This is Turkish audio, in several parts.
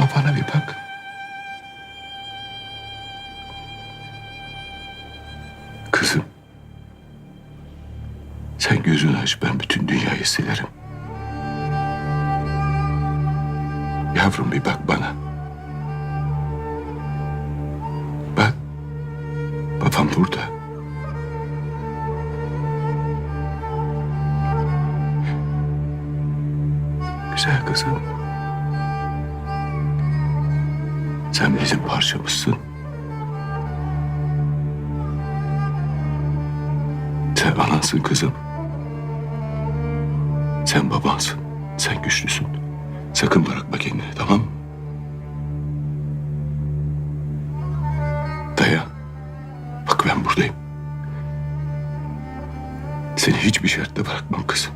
Babana bir bak. Kızım. Sen gözünü aç ben bütün dünyayı silerim. Yavrum bir bak bana. Bak. Babam burada. Güzel kızım. Sen bizim parçamızsın. Sen anansın kızım. Sen babansın. Sen güçlüsün. Sakın bırakma kendini tamam mı? Dayan. Bak ben buradayım. Seni hiçbir şartta bırakmam kızım.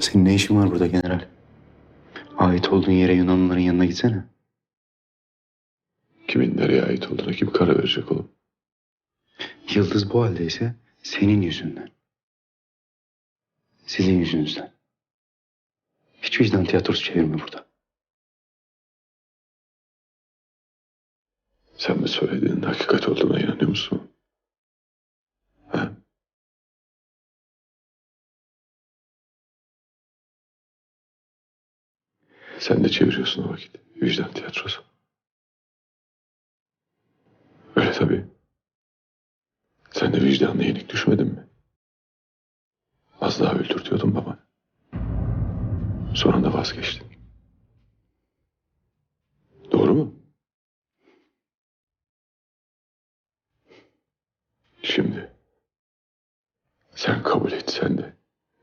Senin ne işin var burada general? Ait olduğun yere Yunanlıların yanına gitsene. Kimin nereye ait olduğuna kim karar verecek oğlum? Yıldız bu haldeyse senin yüzünden. Sizin yüzünüzden. Hiç vicdan tiyatrosu çevirme burada. Sen bu söylediğinin hakikat olduğuna inanıyor musun? Sen de çeviriyorsun o vakit. Vicdan tiyatrosu. Öyle tabii. Sen de vicdanına yenik düşmedin mi? Az daha öldür diyordun baba. Sonra da vazgeçtin. Doğru mu? Şimdi sen kabul etsen de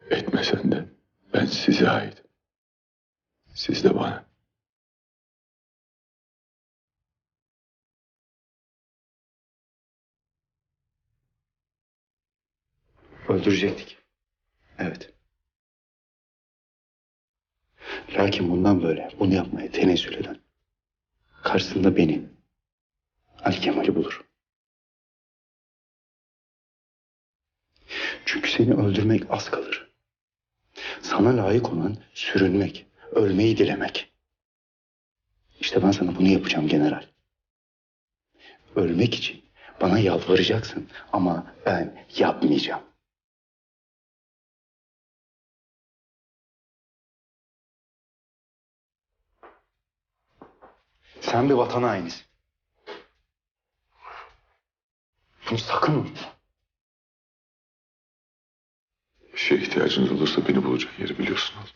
etmesen de ben size ait. Siz de bana. Öldürecektik. Evet. Lakin bundan böyle bunu yapmaya tenezzül eden karşısında beni Ali Kemal'i bulur. Çünkü seni öldürmek az kalır. Sana layık olan sürünmek, ölmeyi dilemek. İşte ben sana bunu yapacağım general. Ölmek için bana yalvaracaksın ama ben yapmayacağım. Sen bir vatan hainisin. Bunu sakın unutma. Bir şeye ihtiyacınız olursa beni bulacak yeri biliyorsunuz.